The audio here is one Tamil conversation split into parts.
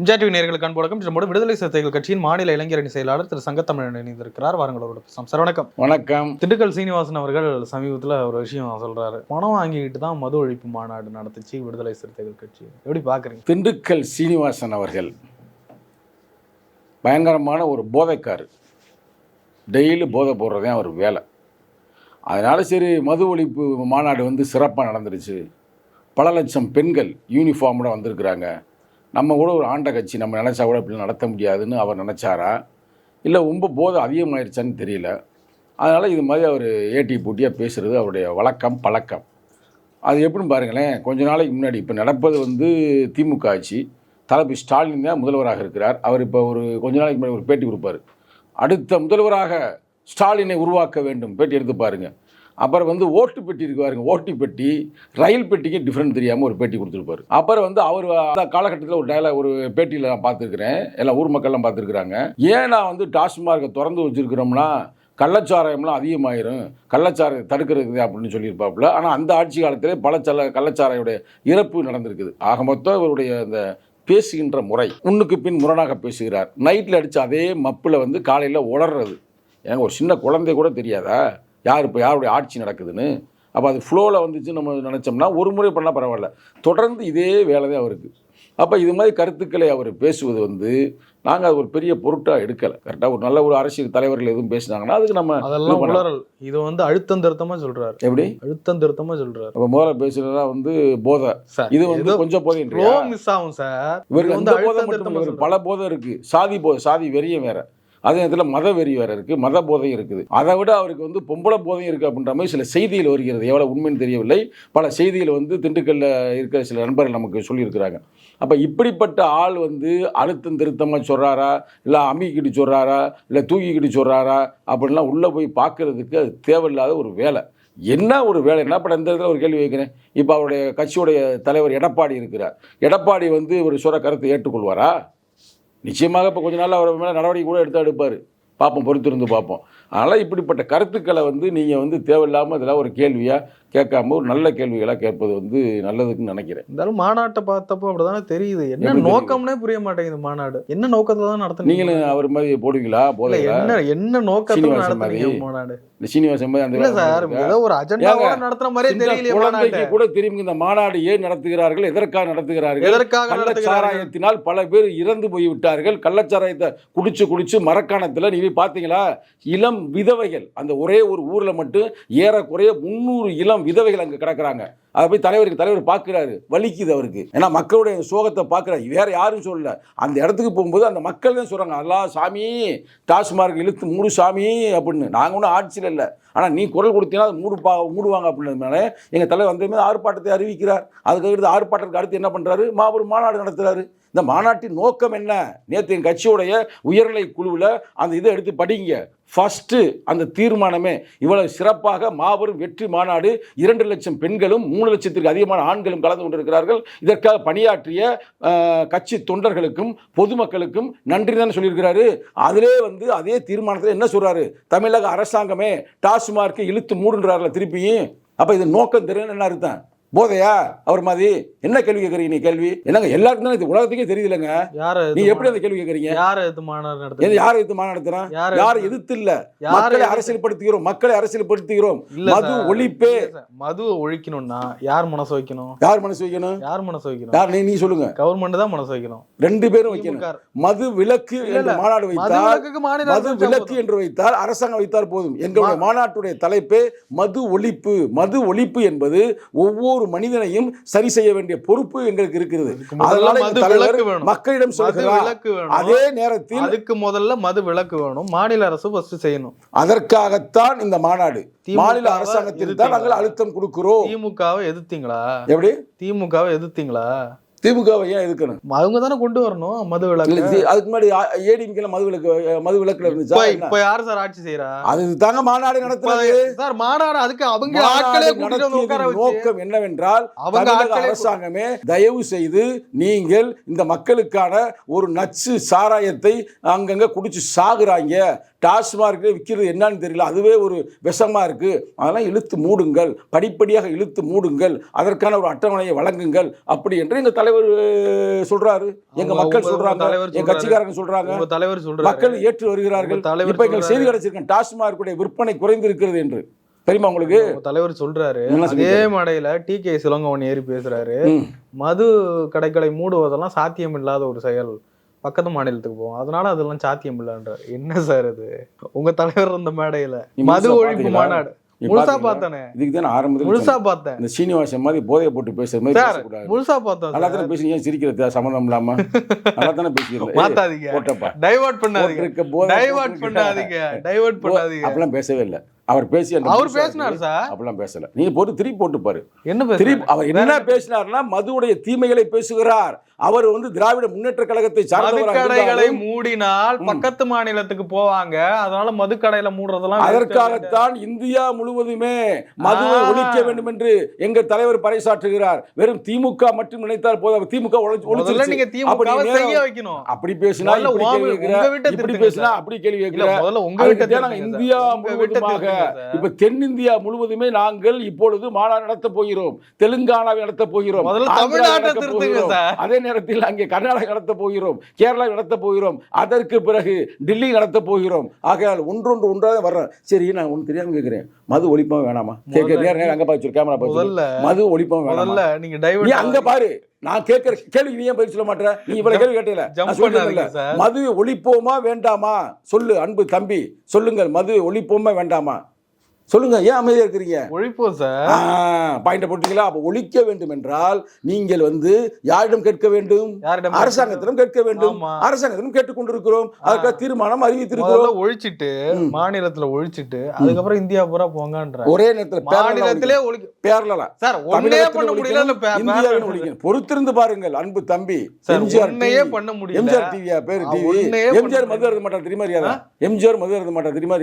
இம்ஜா டிவி நேர்களுக்கு அன்பு நம்மோடு விடுதலை சிறுத்தைகள் கட்சியின் மாநில இளைஞரணி செயலாளர் திரு சங்கத்தமிழன் இணைந்திருக்கிறார். வாரங்களோட பேசலாம் சார் வணக்கம். வணக்கம். திண்டுக்கல் சீனிவாசன் அவர்கள் சமீபத்துல ஒரு விஷயம் சொல்றாரு. பணம் வாங்கிக்கிட்டு தான் மது ஒழிப்பு மாநாடு நடத்துச்சு விடுதலை சிறுத்தைகள் கட்சி. எப்படி பாக்குறீங்க? திண்டுக்கல் சீனிவாசன் அவர்கள் பயங்கரமான ஒரு போதைக்காரு. டெய்லி போதை போடுறதே அவர் வேலை. அதனால சரி மது ஒழிப்பு மாநாடு வந்து சிறப்பாக நடந்துருச்சு பல லட்சம் பெண்கள் யூனிஃபார்மோட வந்திருக்கிறாங்க. நம்ம கூட ஒரு ஆண்ட கட்சி நம்ம நினச்சா கூட இப்படி நடத்த முடியாதுன்னு அவர் நினச்சாரா? இல்லை ரொம்ப போதை அதிகமாயிருச்சான்னு தெரியல. அதனால் இது மாதிரி அவர் ஏட்டி போட்டியாக பேசுகிறது அவருடைய வழக்கம் பழக்கம். அது எப்படின்னு பாருங்களேன் கொஞ்ச நாளைக்கு முன்னாடி இப்போ நடப்பது வந்து திமுக ஆட்சி. தளபதி ஸ்டாலின் தான் முதல்வராக இருக்கிறார். அவர் இப்போ ஒரு கொஞ்ச நாளைக்கு முன்னாடி ஒரு பேட்டி கொடுப்பார். அடுத்த முதல்வராக ஸ்டாலினை உருவாக்க வேண்டும். பேட்டி எடுத்து பாருங்கள் அப்புறம் வந்து ஓட்டு பெட்டி இருக்கு பாருங்க ஓட்டு பெட்டி ரயில் பெட்டிக்கு டிஃப்ரெண்ட் தெரியாமல் ஒரு பேட்டி கொடுத்துருப்பாரு. அப்புறம் வந்து அவர் அந்த காலகட்டத்தில் ஒரு டயலாக் ஒரு பேட்டியில் நான் பார்த்துருக்குறேன். எல்லாம் ஊர் மக்கள்லாம் பார்த்துருக்குறாங்க. ஏன் நான் வந்து டாஸ்மார்க்கை திறந்து வச்சிருக்கிறோம்னா கள்ளச்சாராயம்லாம் அதிகமாயிரும். கள்ளச்சாராயம் தடுக்கிறது அப்படின்னு சொல்லியிருப்பாப்புல. ஆனால் அந்த ஆட்சி காலத்திலே பல சல கள்ளச்சாராயோடைய இறப்பு நடந்திருக்குது. ஆக மொத்தம் இவருடைய அந்த பேசுகின்ற முறை முன்னுக்கு பின் முரணாக பேசுகிறார். நைட்டில் அடித்த அதே மப்பில் வந்து காலையில் உளர்றது. எனக்கு ஒரு சின்ன குழந்தை கூட தெரியாதா? யார் இப்போ யாருடைய ஆட்சி நடக்குதுன்னு? அப்போ அது ஃப்ளோவில் வந்துச்சு நம்ம நினச்சோம்னா ஒரு முறை பண்ணால் பரவாயில்ல. தொடர்ந்து இதே வேலை தான் அவருக்கு. அப்போ இது மாதிரி கருத்துக்களை அவர் பேசுவது வந்து நாங்கள் அது ஒரு பெரிய பொருட்டாக எடுக்கலை. கரெக்டாக ஒரு நல்ல ஒரு அரசியல் தலைவர்கள் எதுவும் பேசினாங்கன்னா அதுக்கு நம்ம அதெல்லாம். உளறல். இது வந்து அழுத்தம் திருத்தமா சொல்றாரு. எப்படி? அழுத்தம் திருத்தமா சொல்றாரு. அப்போ முதல்ல பேசுறதா வந்து போதை. இது வந்து கொஞ்சம் போதை மிஸ் ஆகும் சார். இவருக்கு வந்து பல போதை இருக்கு. சாதி போதை சாதி வெறியம் வேற. அதே நேரத்தில் மத வெறி வேறு இருக்குது மத போதையும் இருக்குது. அதை விட அவருக்கு வந்து பொம்பளை போதையும் இருக்குது அப்படின்ற மாதிரி சில செய்திகள் வருகிறது. எவ்வளோ உண்மைன்னு தெரியவில்லை. பல செய்திகள் வந்து திண்டுக்கல்ல இருக்கிற சில நண்பர்கள் நமக்கு சொல்லியிருக்கிறாங்க. அப்போ இப்படிப்பட்ட ஆள் வந்து அழுத்தம் திருத்தமாக சொல்கிறாரா இல்லை அமிக்கிட்டு சொல்கிறாரா இல்லை தூக்கிக்கிட்டு சொல்கிறாரா அப்படின்லாம் உள்ளே போய் பார்க்குறதுக்கு அது தேவையில்லாத ஒரு வேலை. என்ன ஒரு வேலை? என்ன பண்ண இந்த இடத்துல ஒரு கேள்வி வைக்கிறேன். இப்போ அவருடைய கட்சியுடைய தலைவர் எடப்பாடி இருக்கிறார். எடப்பாடி வந்து ஒரு சுர கருத்தை ஏற்றுக்கொள்வாரா? நிச்சயமாக இப்போ கொஞ்ச நாள் அவர் மேலே நடவடிக்கை கூட எடுத்து எடுப்பார். பார்ப்போம் பொறுத்திருந்து பார்ப்போம். அதனால் இப்படிப்பட்ட கருத்துக்களை வந்து நீங்கள் வந்து தேவையில்லாமல் இதெல்லாம் ஒரு கேள்வியாக கேட்காம ஒரு நல்ல கேள்விகளாக கேட்பது வந்து நல்லதுக்குன்னு நினைக்கிறேன். இருந்தாலும் மாநாட்டை பார்த்தப்போ அப்படிதானே தெரியுது. என்ன? நோக்கம்னே புரிய மாட்டேங்குது மாநாடு. என்ன நோக்கத்துல தான் நடத்துனீங்க? நீங்களும் அவர் மாதிரி போடுவீங்களா? போதுங்களா என்ன என்ன நோக்கத்துல நடத்துறீங்க. மாநாடு? இந்த சீனிவாசன் மாதிரி அந்த சார்? ஏதோ ஒரு அஜெண்டாவோட நடத்துற மாதிரியே இந்த தெரியலையே குழந்தைக்கு கூட தெரியும் இந்த மாநாடு ஏன் நடத்துகிறார்கள் எதற்காக நடத்துகிறார்கள்? எதற்காக கள்ளச்சாராயத்தினால் பல பேர் இறந்து போய் விட்டார்கள் கள்ளச்சாராயத்தை குடிச்சு குடிச்சு மரக்காணத்தில் நீங்க பார்த்தீங்களா? இளம் விதவைகள். அந்த ஒரே ஒரு ஊரில் மட்டும் ஏறக்குறைய முந்நூறு இளம் விதவைகள் அங்கே கிடக்குறாங்க. அதை போய் தலைவருக்கு தலைவர் பார்க்குறாரு. வலிக்குது அவருக்கு. ஏன்னா மக்களுடைய சோகத்தை பார்க்குறாரு. வேற யாரும் சொல்லல. அந்த இடத்துக்கு போகும்போது அந்த மக்கள் தான் சொல்கிறாங்க அல்லா சாமி டாஸ்மார்க் இழுத்து மூடு சாமி அப்படின்னு. நாங்கள் ஒன்றும் ஆட்சியில் இல்லை. ஆனால் நீ குரல் கொடுத்தீங்கன்னா அது மூடு பா மூடுவாங்க அப்படின்றதுனால எங்கள் தலைவர் வந்த மாதிரி ஆர்ப்பாட்டத்தை அறிவிக்கிறார். அதுக்கு அடுத்து ஆர்ப்பாட்டத்துக்கு அடுத்து என்ன பண்ணுறாரு மாபெரும் மாநாடு நடத்துகிறாரு இந்த மாநாட்டின் நோக்கம் என்ன? நேற்று என் கட்சியுடைய உயர்நிலை குழுவில் அந்த இதை எடுத்து படிங்க. ஃபஸ்ட்டு அந்த தீர்மானமே இவ்வளவு சிறப்பாக மாபெரும் வெற்றி மாநாடு இரண்டு லட்சம் பெண்களும் மூணு லட்சத்திற்கு அதிகமான ஆண்களும் கலந்து கொண்டிருக்கிறார்கள். இதற்காக பணியாற்றிய கட்சி தொண்டர்களுக்கும் பொதுமக்களுக்கும் நன்றி தானே சொல்லியிருக்கிறாரு. அதிலே வந்து அதே தீர்மானத்தில் என்ன சொல்கிறாரு தமிழக அரசாங்கமே டாஸ்மார்க்கை இழுத்து மூடுன்றார்ல திருப்பியும் அப்போ இது நோக்கம் தெரியும் என்ன அர்த்தம்? போதையா? அவர் மாதிரி? என்ன கேள்வி கேட்குறீங்க நீ கேள்வி? என்னங்க எல்லாருக்கும் தான் உலகத்துக்கே தெரியுதுலங்க. நீ எப்படி அந்த கேள்வி கேட்குறீங்க? யார இது மாநாடு நடத்துறீங்க யாரை எதிர்த்து மாநாடு நடத்துறோம் யாரை எதிர்த்து இல்ல மக்களை எதிர்த்து? அரசியல்படுத்துகிறோம் மக்களை அரசியல்படுத்துகிறோம். மது. ஒழிப்பே. மதுவை ஒழிக்கணும்னா யார் மனசு வைக்கணும்? யார் மனசு வைக்கணும்? யார் மனசு வைக்கணும்? யார் நீ நீ சொல்லுங்க. கவர்மெண்ட் தான் மனசு வைக்கணும். ரெண்டு பேரும் வைக்கணும். மது விலக்கு என்று. மாநாடு மது வைத்தால் மது விலக்கு. என்று வைத்தால் அரசாங்கம் வைத்தால் போதும். எங்களுடைய மாநாட்டுடைய தலைப்பே மது ஒழிப்பு. மது ஒழிப்பு என்பது ஒவ்வொரு மனிதனையும் சரி செய்ய வேண்டிய பொறுப்பு எங்களுக்கு இருக்கிறது. அதனால. மக்களிடம் சொல்கிறார். அதே நேரத்தில் அதுக்கு முதல்ல மது விலக்கு வேணும். மாநில அரசு ஃபர்ஸ்ட் செய்யணும். அதற்காகத்தான் இந்த மாநாடு. மாநில வை அரசாங்கத்தில் தான் நாங்கள்? அழுத்தம் கொடுக்கிறோம். திமுகவை எதிர்த்தீங்களா? எப்படி? திமுகவை எதிர்த்தீங்களா? திமுகவை ஏன் எதுக்கணும் அவங்க தானே கொண்டு வரணும் மது இது- அதுக்கு முன்னாடி ஏடிஎம்கே மது விலக்கு மது விலக்குல இருந்துச்சா? இப்ப யார் சார் ஆட்சி செய்யறா அது தாங்க மாநாடு நடத்துறது. சார் மாநாடு அதுக்கு அவங்க ஆட்களே நோக்கம் என்னவென்றால் அவங்க அரசாங்கமே தயவு செய்து நீங்கள் இந்த மக்களுக்கான ஒரு நச்சு சாராயத்தை அங்கங்க குடிச்சு சாகுறாங்க. டாஸ்மார்க்கில் விற்கிறது என்னன்னு தெரியல. அதுவே ஒரு விஷமா இருக்கு. அதெல்லாம் இழுத்து மூடுங்கள். படிப்படியாக இழுத்து மூடுங்கள். அதற்கான ஒரு அட்டவணையை வழங்குங்கள். அப்படி என்று எங்க தலைவர் அஹ், சொல்றாரு. எங்க உங்க- மக்கள் உங்க சொல்றாங்க. தலைவர் எங்க சொல்றாரு. கட்சிக்காரங்க சொல்றாங்க. உங்க தலைவர் சொல்றாரு. மக்கள் ஏற்று வருகிறார்கள். இப்ப எங்களுக்கு செய்தி. கிடைச்சிருக்கேன் டாஸ்மார்க்குடைய விற்பனை குறைந்திருக்கிறது என்று. தெரியுமா உங்களுக்கு? உங்க தலைவர் சொல்றாரு. அதே? மேடையில டி கே சிலங்கவன் ஏறி பேசுறாரு. மது கடைகளை மூடுவதெல்லாம் சாத்தியம் இல்லாத ஒரு செயல். பக்கத்து மாநிலத்துக்கு போவோம். அதனால அதெல்லாம் சாத்தியம் இல்லைன்றார் என்ன சார் இது? உங்க தலைவர் இருந்த மேடையில. மது ஒழிப்பு? மாநாடு. முழுசா? பார்த்தனே இதுக்கு தான் ஆரம்பத்தில் முழுசா. பார்த்தேன் இந்த சீனிவாசன் மாதிரி போதையை போட்டு பேசுற மாதிரி பேசக்கூடாது. முழுசா பார்த்தேன் நல்லா. தானே பேசி ஏன் சிரிக்கிறது சம்மந்தம் இல்லாம? நல்லா தானே பேசிக்கிறேன் மாத்தாதீங்க. போட்டப்பா. டைவர்ட் பண்ணாதீங்க. போதை டைவர்ட். பண்ணாதீங்க. டைவர்ட் பண்ணாதீங்க. அப்படிலாம் பேசவே இல்லை. அவர் பேசி அந்த அவர் பேசினாரு இருக்கு. சார். அப்படிலாம் பேசல. நீங்க போட்டு திருப்பி போட்டு பாரு என்ன திருப்பி அவர் என்ன பேசினார்னா மதுவுடைய தீமைகளை பேசுகிறார். அவர் வந்து திராவிட முன்னேற்ற கழகத்தை மதுக்கடைகளை மூடினால். பக்கத்து மாநிலத்துக்கு போவாங்க அதனால மதுக்கடையில மூடுறதெல்லாம் அதற்காகத்தான் இந்தியா முழுவதுமே மதுவை. ஒழிக்க வேண்டும் என்று எங்கள் தலைவர் பறைசாற்றுகிறார் வெறும் திமுக மட்டும் நினைத்தால் போதும் திமுக. நீங்க திமுக செய்ய வைக்கணும் அப்படி பேசினா இப்படி பேசினா. அப்படி கேள்வி முதல்ல உங்க வீட்டை இந்தியா முழுவதுமாக. இப்ப தென்னிந்தியா முழுவதுமே நாங்கள் இப்பொழுது மாநாடு நடத்த போகிறோம் தெலுங்கானாவை நடத்த போகிறோம் முதல்ல தமிழ்நாட்டை. அதே நேரத்தில் அங்கே கர்நாடகா நடத்த போகிறோம் கேரளா நடத்த போகிறோம் அதற்கு பிறகு டெல்லி நடத்த போகிறோம். ஆகையால் ஒன்றொன்று ஒன்றாக வர்றோம். சரி நான் ஒன்று தெரியாம கேட்கிறேன். மது ஒழிப்பா வேணாமா? கேட்க முதல்ல நேரம் நேரம் அங்க பாச்சு கேமரா முதல்ல மது ஒழிப்பா வேணாமா? நீங்க அங்க பாரு. நான் கேட்கிற கேள்வி நீ ஏன் பதில் சொல்ல மாட்டேற? நீ இவ்வளவு கேள்வி சார் மது ஒழிப்போமா வேண்டாமா? சொல்லு அன்பு தம்பி. சொல்லுங்கள் மது ஒழிப்போமா வேண்டாமா? சொல்லுங்க ஏன் அமைதியா இருக்கிறீங்க? ஒழிப்போம் சார். பாயிண்ட போட்டீங்களா? அப்ப ஒழிக்க வேண்டும் என்றால் நீங்கள் வந்து யாரிடம் கேட்க வேண்டும்? அரசாங்கத்திடம் கேட்க வேண்டும். அரசாங்கத்திடம் கேட்டுக்கொண்டிருக்கிறோம். அதுக்காக தீர்மானம் அறிவித்திருக்கிறோம். ஒழிச்சிட்டு. மாநிலத்துல ஒழிச்சிட்டு அதுக்கப்புறம் இந்தியா பூரா போங்கன்ற. ஒரே நேரத்தில் மாநிலத்திலே ஒழிக்க பேரலாம் சார் தமிழகத்தில் பண்ண முடியல பொறுத்திருந்து பாருங்கள் அன்பு தம்பி. எம்ஜிஆர். பண்ண முடியல. எம்ஜிஆர் டிவியா பேரு டிவி. எம்ஜிஆர் மது அருந்த மாட்டா தெரியுமா எம்ஜிஆர் மது அருந்த மாட்டா தெரியுமா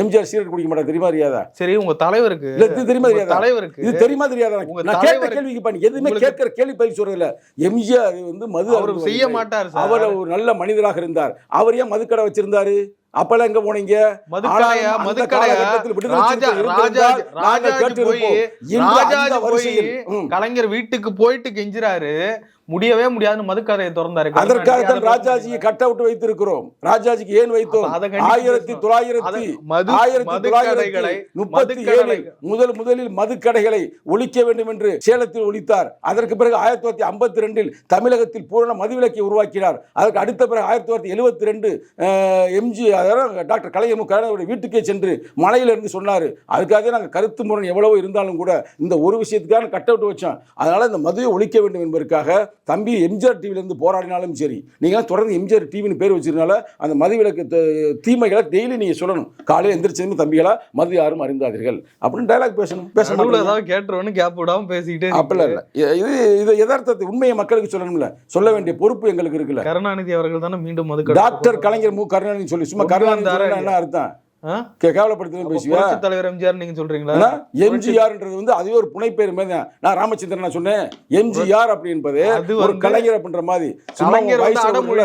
எம்ஜிஆர் சீரட் குடிக்க மாட்டா தெரியுமா சரி உங்க தலைவருக்கு இது தெரியுமா தெரியாதா? தலைவருக்கு இது தெரியுமா தெரியாதா? நான் கேட்ட கேள்விக்கு பண்ணி எதுவுமே கேட்கிற கேள்வி பதில் சொல்றதில்ல எம்ஜிஆர் வந்து மது அவரு. செய்ய மாட்டாரு அவர் ஒரு நல்ல மனிதராக இருந்தார். அவர் ஏன் மதுக்கடை வச்சிருந்தாரு? அப்பெல்லாம் எங்க போனீங்க? மதுக்கடையா? மதுக்கடையா. கலைஞர் வீட்டுக்கு போயிட்டு கெஞ்சுறாரு. முடியவே முடியாதுன்னு மதுக்கடையை திறந்தாரு. அதற்காகத்தான் அதை ராஜாஜியை கட் அவுட் வைத்திருக்கிறோம் ராஜாஜிக்கு ஏன் வைத்தோம்? ஆயிரத்தி. தொள்ளாயிரத்தி ஆயிரத்தி தொள்ளாயிரத்தி முப்பத்தி ஏழில் முதல் முதலில் மதுக்கடைகளை ஒழிக்க வேண்டும் என்று சேலத்தில் ஒழித்தார். அதற்கு பிறகு ஆயிரத்தி தொள்ளாயிரத்தி ஐம்பத்தி ரெண்டில் தமிழகத்தில் பூரண மதுவிலக்கை உருவாக்கினார். அதற்கு அடுத்த பிறகு ஆயிரத்தி தொள்ளாயிரத்தி எழுபத்தி ரெண்டு எம்ஜி அதாவது டாக்டர் கலைஞர். கருணாநிதியுடைய வீட்டுக்கே சென்று மலையில இருந்து சொன்னார். அதுக்காக நாங்கள் கருத்து முரண் எவ்வளவோ இருந்தாலும் கூட இந்த ஒரு விஷயத்துக்காக கட் அவுட் வச்சோம். அதனால இந்த மதுவை ஒழிக்க வேண்டும் என்பதற்காக தம்பி எம்ஜிஆர் டிவிலேருந்து போராடினாலும் சரி நீங்கள் தொடர்ந்து எம்ஜிஆர் டிவின்னு பேர் வச்சிருந்தால அந்த மதுவிலக்கு தீமைகளை டெய்லி நீங்கள் சொல்லணும். காலையில் எந்திரிச்சதுமே தம்பிகளா மது யாரும் அருந்தாதீர்கள் அப்படின்னு டைலாக் பேசணும். பேச நடுவுல மாட்டீங்க. ஏதாவது கேட்டுருவோன்னு கேப் விடாம பேசிக்கிட்டே அப்படிலாம் இல்லை இது இது யதார்த்தத்தை உண்மையை மக்களுக்கு சொல்லணும்ல. சொல்ல வேண்டிய பொறுப்பு எங்களுக்கு இருக்குல்ல. கருணாநிதி அவர்கள் தானே மீண்டும் டாக்டர் கலைஞர் மு. கருணாநிதி சொல்லி சும்மா கருணாநிதி என்ன அர்த்தம்? ஆ? கே- கேவலப்படுத்தி அப்ப பேசுவியா? தலைவர் எம்ஜிஆர் நீங்க சொல்றீங்களா? எம்ஜிஆர்ன்றது வந்து அதுவே ஒரு புனைப்பெயர் மாதிரி. நான் ராமச்சந்திரன் நான் சொன்னேன். எம்ஜிஆர் அப்படி என்பது ஒரு கலைஞர் அப்படின்ற மாதிரி.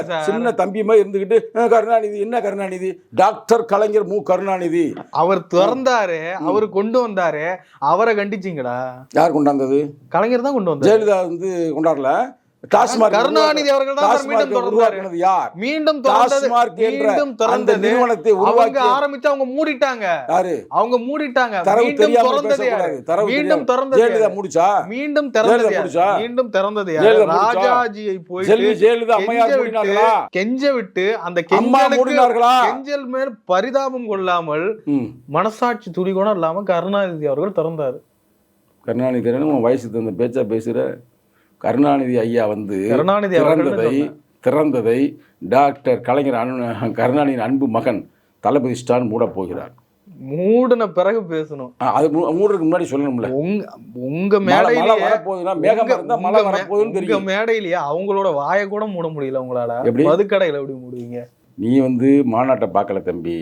சார். சின்ன தம்பி மாதிரி இருந்துகிட்டு "அஹ், கருணாநிதி என்ன கருணாநிதி? டாக்டர் கலைஞர் மு. கருணாநிதி. அவர் திறந்தாரு அவரு கொண்டு வந்தாரு. அவரை கண்டிச்சீங்களா? யார் கொண்டாந்தது கலைஞர் தான் கொண்டு வந்தாரு. ஜெயலலிதா வந்து கொண்டாடல. டாஸ்மார்க் கருணாநிதி அவர்கள் தான் சார் மீண்டும் உருவாக்குனது யார்? மீண்டும் திறந்தது டாஸ்மார்க் என்ற மீண்டும் அந்த திறந்தது நிறுவனத்தை அவங்க உருவாக்கி ஆரம்பிச்சு அவங்க மூடிட்டாங்க. யாரு? அவங்க மூடிட்டாங்க. தரவு மீண்டும் தெரியாம திறந்தது யாரு? பேசக்கூடாது தரவு மீண்டும் தெரியாம. திறந்தது ஜெயலலிதா யாரு? முடிச்சா? மீண்டும் திறந்தது ஜெயலலிதா யாரு? முடிச்சா? மீண்டும் திறந்தது யாரு? ஜெயலலிதா முடிச்சா? ராஜாஜியை போயிட்டு ஜெயலலிதா ஜெயலலிதா அம்மையார் கெஞ்ச மூடினார்களா? விட்டு கெஞ்ச விட்டு அந்த கெஞ்சலுக்கு கெஞ்சல் மேல் பரிதாபம் கொள்ளாமல் மனசாட்சி துளி கூட இல்லாம கருணாநிதி அவர்கள் திறந்தாரு. கருணாநிதி உன் வயசு தந்த பேச்சா பேசுற? கருணாநிதி ஐயா வந்து கருணாநிதி திறந்ததை திறந்ததை டாக்டர் கலைஞர் அனு கருணாநிதியின் அன்பு மகன் தளபதி ஸ்டான் மூட போகிறார். மூடின பிறகு பேசணும். அது மூடுறதுக்கு முன்னாடி சொல்லணும்ல. உங்க உங்க மேடையிலேயே வரப்போகுதுன்னா மேகம் இருந்தா மழை வரப்போகுதுன்னு தெரியும். மேடையிலேயே அவங்களோட வாயை கூட மூட முடியல உங்களால. எப்படி? மதுக்கடையில எப்படி மூடுவீங்க? நீ வந்து மாநாட்டை பார்க்கல தம்பி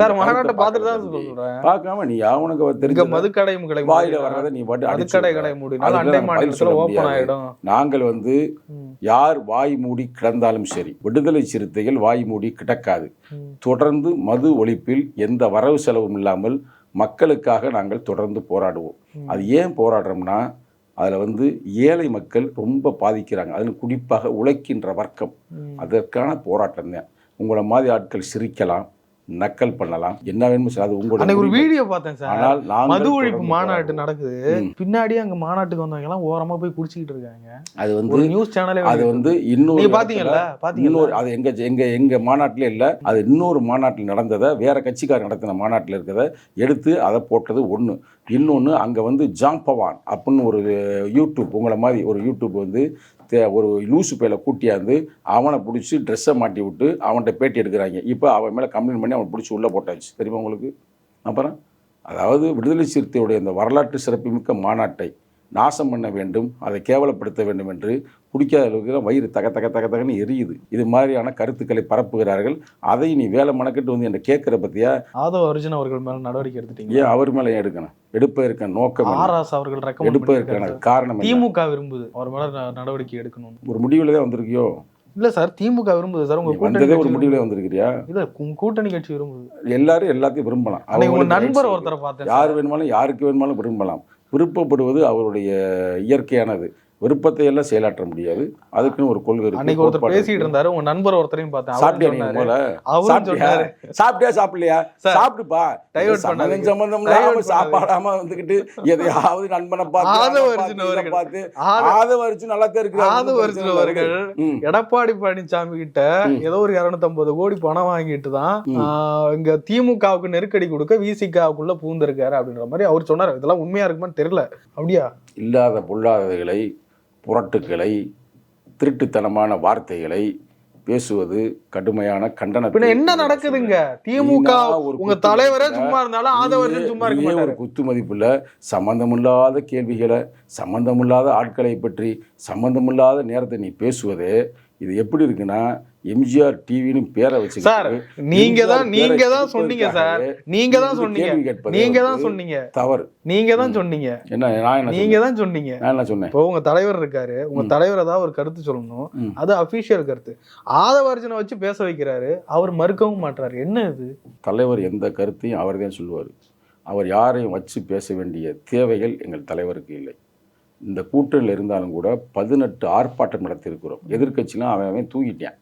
சார் கருத்தை மாநாட்டை பார்த்துட்டு பார்க்கல தான் தம்பி. சொல்றேன் பார்க்காம நீ அவனுக்கு தெரிஞ்ச மதுக்கடை கடை வாயில வர்றதை நீ பாட்டு மதுக்கடை. கடை அண்டை மாநிலத்துல ஓப்பன் நாங்கள் வந்து. யார் வாய் மூடி கிடந்தாலும் சரி விடுதலை சிறுத்தைகள் வாய் மூடி கிடக்காது. தொடர்ந்து மது ஒழிப்பில் எந்த வரவு செலவும் இல்லாமல் மக்களுக்காக நாங்கள் தொடர்ந்து போராடுவோம். அது ஏன் போராடுறோம்னா அதில் வந்து ஏழை மக்கள் ரொம்ப பாதிக்கிறாங்க அதில் குறிப்பாக உழைக்கின்ற வர்க்கம். அதற்கான போராட்டம் தான் உங்களை மாதிரி ஆட்கள் சிரிக்கலாம் நக்கல் பண்ணலாம் என்ன வேணுமோ. அது உங்களோட ஒரு. வீடியோ பார்த்தேன் சார் ஆனால் நாங்கள் மது ஒழிப்பு மாநாட்டு. நடக்குது ம். பின்னாடி அங்க மாநாட்டுக்கு வந்தவங்க எல்லாம் ஓரமா போய் குடிச்சிட்டு இருக்காங்க அது வந்து நியூஸ் சேனலே அது வந்து இன்னொரு பாத்தீங்கல்ல இன்னொரு அது எங்க எங்க எங்க மாநாட்டில் இல்லை அது இன்னொரு மாநாட்டில் நடந்ததை வேற கட்சிக்காரர் நடத்தின மாநாட்டில் இருக்கிறத எடுத்து அதை போட்டது ஒன்று இன்னொன்று அங்கே வந்து ஜாங் பவான் அப்படின்னு ஒரு யூடியூப் உங்களை மாதிரி ஒரு யூடியூப் வந்து ஒரு லூசு பேல கூட்டியாந்து அவனை பிடிச்சி ட்ரெஸ்ஸை மாட்டி விட்டு அவன்கிட்ட பேட்டி எடுக்கிறாங்க. இப்போ அவன் மேலே கம்ப்ளைண்ட் பண்ணி அவனை பிடிச்சி உள்ளே போட்டாச்சு. தெரியுமா உங்களுக்கு? அப்புறம் அதாவது விடுதலை சிறுத்தையுடைய இந்த வரலாற்று சிறப்புமிக்க மாநாட்டை நாசம் பண்ண வேண்டும் அதை கேவலப்படுத்த வேண்டும் என்று குடிக்காத அளவுக்கு வயிறு தக தக தக தகன்னு எரியுது. இது மாதிரியான கருத்துக்களை பரப்புகிறார்கள். அதை நீ வேலை மனக்கட்டு வந்து என்ன கேட்குற பத்தியா? ஆதவ அர்ஜுன் அவர்கள் மேல நடவடிக்கை எடுத்துட்டீங்க ஏன் அவர் மேலே எடுக்கணும்? எடுப்பதற்கான நோக்கம் என்ன? ஆர் ராசா அவர்கள் ரெக்கமெண்ட் எடுப்பதற்கான காரணம்? திமுக விரும்புது. அவர் மேல நடவடிக்கை எடுக்கணும் ஒரு முடிவில் தான் வந்திருக்கியோ? இல்ல சார் திமுக விரும்புது சார். உங்க கூட்டணி ஒரு முடிவில் வந்திருக்கிறியா. இல்ல உங்க கூட்டணி கட்சி விரும்புது. எல்லாரும் எல்லாத்தையும் விரும்பலாம். உங்க நண்பர் ஒருத்தரை பார்த்தேன் யார் வேணுமாலும் யாருக்கு வேணுமாலும் விரும்பலாம். விருப்பப்படுவது அவருடைய இயற்கையானது. விருப்பத்தை எல்லாம் செயலாற்ற முடியாது. அதுக்குன்னு ஒரு கொள்கை இருக்கு அன்னைக்கு ஒருத்தர் பேசிட்டு. இருந்தாரு உங்க நண்பர் ஒருத்தரையும் பார்த்தேன். சாப்பிட்டியா நீ சொன்னாரு. முதல்ல அவரும் சாப்பிட்டியா? சாப்பிடலையா? சாப்பிட்டுப்பா சம்பந்தம் பண்ணாதீங்க. சம்பந்தம். சாப்பாடாம வந்துகிட்டு எதையாவது நண்பனை பார்த்து பார்த்து, ஆதவ அரிச்சு நல்லா இருக்கிறாரு. ஆதவ ம். எடப்பாடி பழனிசாமி கிட்ட. ஏதோ ஒரு 250 கோடி பணம் வாங்கிட்டு தான் இங்க திமுகவுக்கு நெருக்கடி கொடுக்க விசிகாவுக்குள்ள பூந்திருக்காரு அப்படின்ற மாதிரி அவர் சொன்னாரு. இதெல்லாம் உண்மையா இருக்குமான்னு தெரியல. அப்படியா? இல்லாத பொல்லாதவைகளை புரட்டுக்களை திருட்டுத்தனமான வார்த்தைகளை பேசுவது கடுமையான கண்டன பின்ன என்ன நடக்குதுங்க? திமுக உங்க தலைவரே சும்மா இருந்தாலும் ஆதவ அர்ஜுன் சும்மா இருக்க ஒரு குத்து மதிப்புல சம்பந்தமில்லாத கேள்விகளை சம்பந்தமில்லாத ஆட்களை பற்றி சம்பந்தமில்லாத நேரத்தை நீ பேசுவதே இது எப்படி இருக்குன்னா எம்ஜிஆர் டிவின்னு பேரை வச்சு சார் நீங்க தான் நீங்க தான் சொன்னீங்க சார். நீங்க தான் சொன்னீங்க. நீங்க தான் சொன்னீங்க. தவறு. நீங்க தான் சொன்னீங்க. என்ன நான் நீங்க? தான் சொன்னீங்க. நான் என்ன சொன்னேன்? இப்போ உங்க தலைவர் இருக்காரு. உங்க. தலைவர் ஏதாவது ஒரு கருத்து சொல்லணும். அது அபிஷியல் கருத்து. ஆதவ அர்ஜுனை வச்சு பேச வைக்கிறாரு. அவர் மறுக்கவும் மாட்டாரு. என்ன இது? தலைவர் எந்த கருத்தையும் அவர் தான் சொல்லுவார். அவர் யாரையும் வச்சு பேச வேண்டிய தேவைகள் எங்கள் தலைவருக்கு இல்லை. இந்த கூட்டணியில் இருந்தாலும் கூட பதினெட்டு ஆர்ப்பாட்டம் நடத்தியிருக்கிறோம். எதிர்கட்சிலாம் அவன் அவன் தூங்கிட்டான்.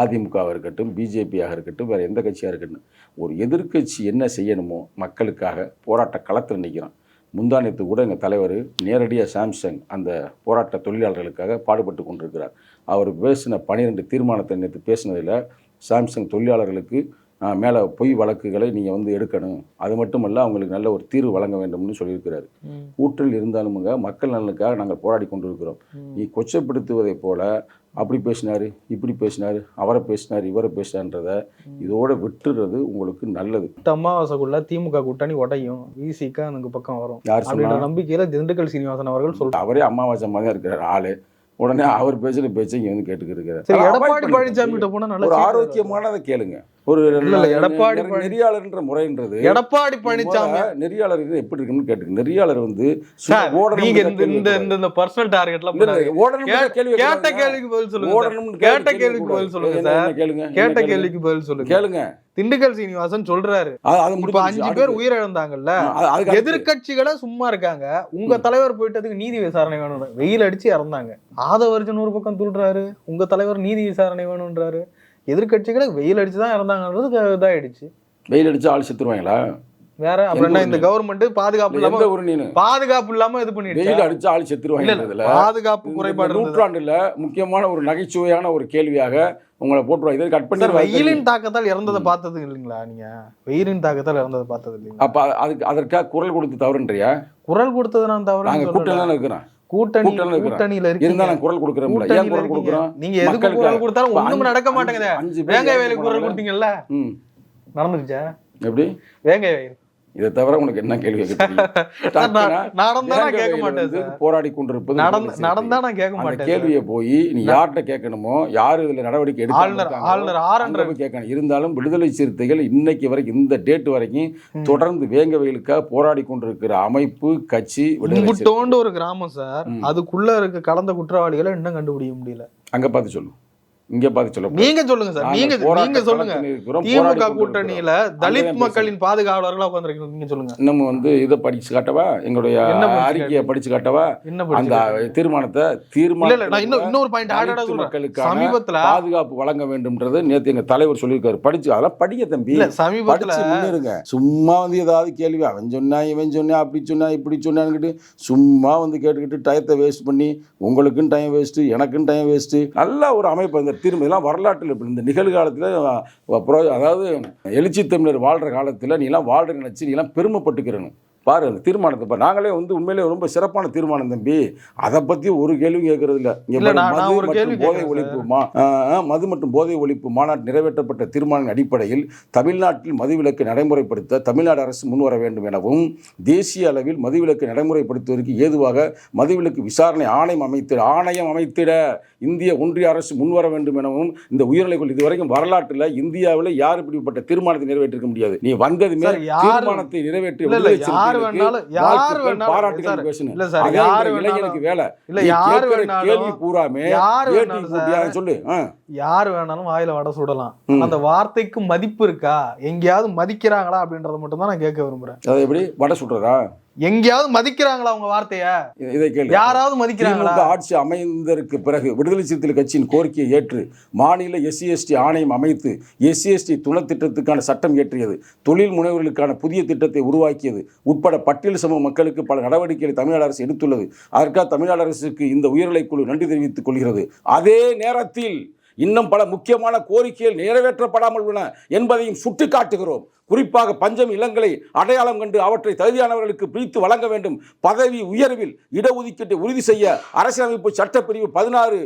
அதிமுகவாக இருக்கட்டும் பிஜேபியாக இருக்கட்டும் வேறு எந்த கட்சியாக இருக்கட்டும். ஒரு எதிர்க்கட்சி என்ன செய்யணுமோ மக்களுக்காக போராட்ட களத்தில் நிற்கிறான் முந்தானத்து கூட எங்கள் தலைவர் நேரடியாக சாம்சங் அந்த போராட்ட தொழிலாளர்களுக்காக பாடுபட்டு கொண்டிருக்கிறார். அவர் பேசின பனிரெண்டு தீர்மானத்தை நேற்று பேசினதில் சாம்சங் தொழிலாளர்களுக்கு மேலே பொய் வழக்குகளை நீங்கள் வந்து எடுக்கணும். அது மட்டுமல்ல அவங்களுக்கு நல்ல ஒரு தீர்வு வழங்க வேண்டும்னு சொல்லியிருக்கிறாரு. கூற்றில் இருந்தாலுமுங்க மக்கள் நலனுக்காக நாங்கள் போராடி கொண்டிருக்கிறோம். நீ கொச்சப்படுத்துவதைப் போல அப்படி பேசினாரு இப்படி பேசினாரு அவரை பேசினார் இவரை பேசினான்றத இதோட விட்டுறது உங்களுக்கு நல்லது. அமாவாசைக்குள்ள திமுக கூட்டணி உடையும். விசிக அந்த பக்கம் வரும். யார் அப்படின்ற நம்பிக்கையில திண்டுக்கல் சீனிவாசன் அவர்கள் சொல்றாரு அவரே அமாவாசை மாதிரி இருக்கிறார் ஆளு. உடனே அவர் பேசுகிற பேச்சை இங்கே வந்து கேட்டுக்கிட்டு இருக்கிறார். எடப்பாடி பழனிசாமி கிட்ட போனா நல்ல ஒரு ஆரோக்கியமானதை கேளுங்க. ஒரு எடப்பாடி நெறியாளர்ன்ற முறைன்றது எடப்பாடி பழனிசாமி நெறியாளர் எப்படி இருக்குன்னு கேட்டுக்கு நெறியாளர் வந்து நீங்க இந்த இந்த. இந்த பர்சனல் டார்கெட்லாம் தான் கேள்வி கேட்ட. கேள்விக்கு பதில் சொல்லுங்க சார். ஓடணும்னு கேட்ட கேள்வி கேள்விக்கு பதில் சொல்லுங்க சார் கேளுங்க கேட்ட? கேள்விக்கு பதில் சொல்லுங்க கேளுங்க திண்டுக்கல் சீனிவாசன் சொல்றாரு இப்ப. அஞ்சு. பேர் உயிரிழந்தாங்கல்ல. எதிர்க்கட்சிகளே சும்மா இருக்காங்க உங்க தலைவர் போயிட்டதுக்கு நீதி விசாரணை வேணும் வெயில் அடிச்சு இறந்தாங்க ஆதவர்ஜன் ஒரு பக்கம் துள்றாரு உங்க தலைவர் நீதி விசாரணை வேணும்ன்றாரு எதிர்க்கட்சிகளை வெயில் அடிச்சு தான் இறந்தாங்கன்றது இதாயிடுச்சு. வெயில் அடிச்சா ஆள் செத்துருவாங்களா? வேற அப்புறம் என்ன இந்த கவர்மெண்ட் பாதுகாப்பு இல்லாம ஒரு நீனு? பாதுகாப்பு இல்லாம இது வெயில் பண்ணிடுச்சு அடிச்சா ஆள் இல்ல, பாதுகாப்பு குறைபாடு. நூற்றாண்டுல முக்கியமான ஒரு நகைச்சுவையான ஒரு கேள்வியாக உங்களை போட்டுருவாங்க இதை கட் பண்ணி. வெயிலின் தாக்கத்தால் இறந்ததை பார்த்தது இல்லைங்களா நீங்க? வெயிலின் தாக்கத்தால் இறந்ததை பார்த்தது இல்லைங்களா? அப்ப அதுக்கு அதற்காக குரல் கொடுத்து தவறுன்றியா? குரல் கொடுத்தது நான் தவறு நாங்க கூட்டம் தானே இருக்கிறோம். கூட்டணி கூட்டணியில இருக்கிறோம். கூட்டணியில இருந்தா இருக்கீங்க நான் குரல் கொடுக்குறோம்ல ஏன் குரல். கொடுக்குறோம்? நீங்க எதுக்கு குரல் கொடுத்தாலும் ஒண்ணும் நடக்க மாட்டேங்குதே. வேங்காய வயலுக்கு குரல். கொடுத்தீங்கல்ல நடந்துருச்சா? எப்படி? வேங்காய வயல் இதை தவிர உனக்கு என்ன கேள்வி கேட்க மாட்டேன் போராடி கொண்டிருப்பது நடந்து நான் கேட்க மாட்டேன் கேள்வியை போய் நீ யார்கிட்ட கேட்கணுமோ யாரு இதுல நடவடிக்கை போய் கேட்கணும். இருந்தாலும் விடுதலை சிறுத்தைகள் இன்னைக்கு வரைக்கும் இந்த டேட் வரைக்கும். தொடர்ந்து வேங்க வயலுக்காக போராடி கொண்டிருக்கிற அமைப்பு கட்சி விடுதலை ஒரு கிராமம் சார். அதுக்குள்ள இருக்க கலந்த குற்றவாளிகளை இன்னும் கண்டுபிடிக்க முடியல. அங்க பார்த்து சொல்லு. இங்க பார்த்து சொல்ல நீங்க சொல்லுங்க சார். நீங்க நீங்க சொல்லுங்க. திமுக கூட்டணியில தலித் மக்களின் பாதுகாவலர்களா உட்காந்துருக்கீங்க நீங்க சொல்லுங்க. இன்னும் வந்து இதை படிச்சு காட்டவா? எங்களுடைய அறிக்கையை படிச்சு காட்டவா? அந்த தீர்மானத்தை தீர்மானம் இன்னொரு பாயிண்ட் மக்களுக்கான சமீபத்துல பாதுகாப்பு வழங்க வேண்டும்ன்றது நேத்து எங்க தலைவர் சொல்லியிருக்காரு. படிச்சு அதெல்லாம் படிக்க தம்பி. சமீபத்துல முன்னேறுங்க. சும்மா வந்து ஏதாவது கேள்வி அவன் சொன்னா இவன் சொன்னா அப்படி சொன்னா இப்படி சொன்னான்னுக்கிட்டு சும்மா வந்து கேட்டுக்கிட்டு டயத்தை வேஸ்ட் பண்ணி உங்களுக்கும் டைம் வேஸ்ட் எனக்கும் டைம் வேஸ்ட் நல்ல ஒரு அமைப்பு திரும்ப இதெல்லாம் வரலாற்றில் இப்படி இந்த நிகழ்காலத்தில் அதாவது எழுச்சி தமிழர் வாழ்கிற காலத்தில் நீ எல்லாம் வாழ்கிற நினச்சி நீ எல்லாம் பெருமைப்பட்டுக்கிறணும். பாரு அந்த தீர்மானத்தை பாரு. நாங்களே வந்து உண்மையிலே ரொம்ப சிறப்பான தீர்மானம் தம்பி. அதை பத்தி ஒரு கேள்வியும் கேட்கறது இல்ல இங்க மது மற்றும் கேள்வி போதை ஒழிப்பு மா மது மற்றும் போதை ஒழிப்பு மாநாட்டு நிறைவேற்றப்பட்ட தீர்மானத்தின் அடிப்படையில் தமிழ்நாட்டில் மதுவிலக்கு நடைமுறைப்படுத்த தமிழ்நாடு அரசு முன்வர வேண்டும் எனவும் தேசிய அளவில் மதுவிலக்கு நடைமுறைப்படுத்துவதற்கு ஏதுவாக மதுவிலக்கு விசாரணை ஆணையம் அமைத்திட ஆணையம் அமைத்திட இந்திய ஒன்றிய அரசு முன்வர வேண்டும் எனவும் இந்த உயர்நிலைக்குள் இதுவரைக்கும் வரலாற்றில் இந்தியாவில் யார் இப்படிப்பட்ட தீர்மானத்தை நிறைவேற்றிருக்க முடியாது. நீ வந்ததுமே தீர்மானத்தை நிறைவேற்றி யார் வேணாலும் வாயில வடை சுடலாம். அந்த வார்த்தைக்கு மதிப்பு இருக்கா? எங்கேயாவது மதிக்கிறாங்களா அப்படின்றத மட்டும் தான் நான் கேட்க விரும்புறேன். எப்படி? வடை சுடுறதா? எங்கேயாவது மதிக்கிறாங்களா உங்க வார்த்தைய? இதை கேள்வி யாராவது மதிக்கிறாங்களா? ஆட்சி அமைந்ததற்கு பிறகு விடுதலை சிறுத்தைகள் கட்சியின் கோரிக்கையை ஏற்று மாநில எஸ்சி எஸ்டி ஆணையம் அமைத்து எஸ்சி எஸ்டி துணை திட்டத்துக்கான சட்டம் இயற்றியது. தொழில் முனைவர்களுக்கான புதிய திட்டத்தை உருவாக்கியது உட்பட பட்டியல் சமூக மக்களுக்கு பல நடவடிக்கைகளை தமிழ்நாடு அரசு எடுத்துள்ளது. அதற்காக தமிழ்நாடு அரசுக்கு இந்த உயர்நிலைக் குழு நன்றி தெரிவித்துக் கொள்கிறது. அதே நேரத்தில் இன்னும் பல முக்கியமான கோரிக்கைகள் நிறைவேற்றப்படாமல் உள்ளன என்பதையும் சுட்டிக்காட்டுகிறோம். குறிப்பாக பஞ்சம் இளங்களை அடையாளம் கண்டு அவற்றை தகுதியானவர்களுக்கு பிரித்து வழங்க வேண்டும். பதவி உயர்வில் இடஒதுக்கீட்டை உறுதி செய்ய அரசியலமைப்பு சட்டப்பிரிவு பதினாறு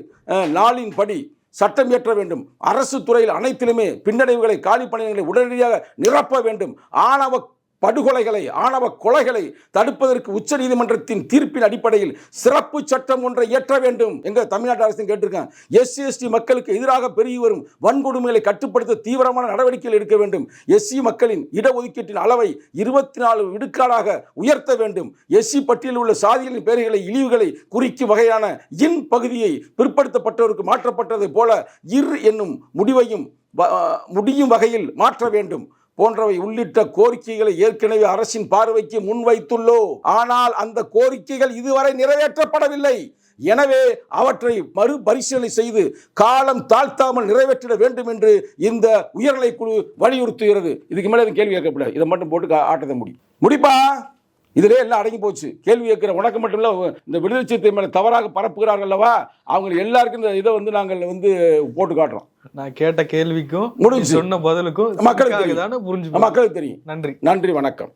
நாளின் படி சட்டம் இயற்ற வேண்டும். அரசு துறையில் அனைத்திலுமே பின்னடைவுகளை காலி பணியிடங்களை உடனடியாக நிரப்ப வேண்டும். ஆணவ படுகொலைகளை ஆணவ கொலைகளை தடுப்பதற்கு உச்சநீதிமன்றத்தின் தீர்ப்பின் அடிப்படையில் சிறப்பு சட்டம் ஒன்றை இயற்ற வேண்டும் எங்க தமிழ்நாடு அரசு கேட்டிருக்கேன் எஸ்சி எஸ்டி மக்களுக்கு எதிராக பெருகி வரும் வன்கொடுமைகளை கட்டுப்படுத்த தீவிரமான நடவடிக்கைகள் எடுக்க வேண்டும். எஸ்சி மக்களின் இடஒதுக்கீட்டின் அளவை இருபத்தி நாலு விடுக்காடாக உயர்த்த வேண்டும். எஸ்சி பட்டியலில் உள்ள சாதிகளின் பெயர்களை இழிவுகளை குறிக்கும் வகையான இன் பகுதியை பிற்படுத்தப்பட்டவருக்கு மாற்றப்பட்டதைப் போல இர் என்னும் முடிவையும் வ- முடியும் வகையில் மாற்ற வேண்டும். போன்றவை உள்ளிட்ட கோரிக்கைகளை ஏற்கனவே அரசின் பார்வைக்கு முன்வைத்துள்ளோம் ஆனால் அந்த கோரிக்கைகள் இதுவரை நிறைவேற்றப்படவில்லை. எனவே அவற்றை மறுபரிசீலனை செய்து காலம் தாழ்த்தாமல் நிறைவேற்றிட வேண்டும் என்று இந்த உயர்நிலை குழு வலியுறுத்துகிறது. இதுக்கு மேலே கேள்வி கேட்கப்படாது இதை மட்டும் போட்டு ஆட்டத்தை முடி. முடிப்பா? இதிலே எல்லாம் அடங்கி போச்சு. கேள்வி கேட்கிற உனக்கு மட்டும் இல்ல இந்த விடுதலை சிறுத்தை மேலே தவறாக பரப்புகிறார்கள் அல்லவா? அவங்க எல்லாருக்கும் இந்த இதை வந்து நாங்கள் வந்து போட்டு காட்டுறோம். நான் கேட்ட கேள்விக்கும் முடிஞ்சுச்சு. நீ சொன்ன பதிலுக்கும் மக்களுக்கு. தானே புரிஞ்சு மக்களுக்கு தெரியும். நன்றி. நன்றி வணக்கம்.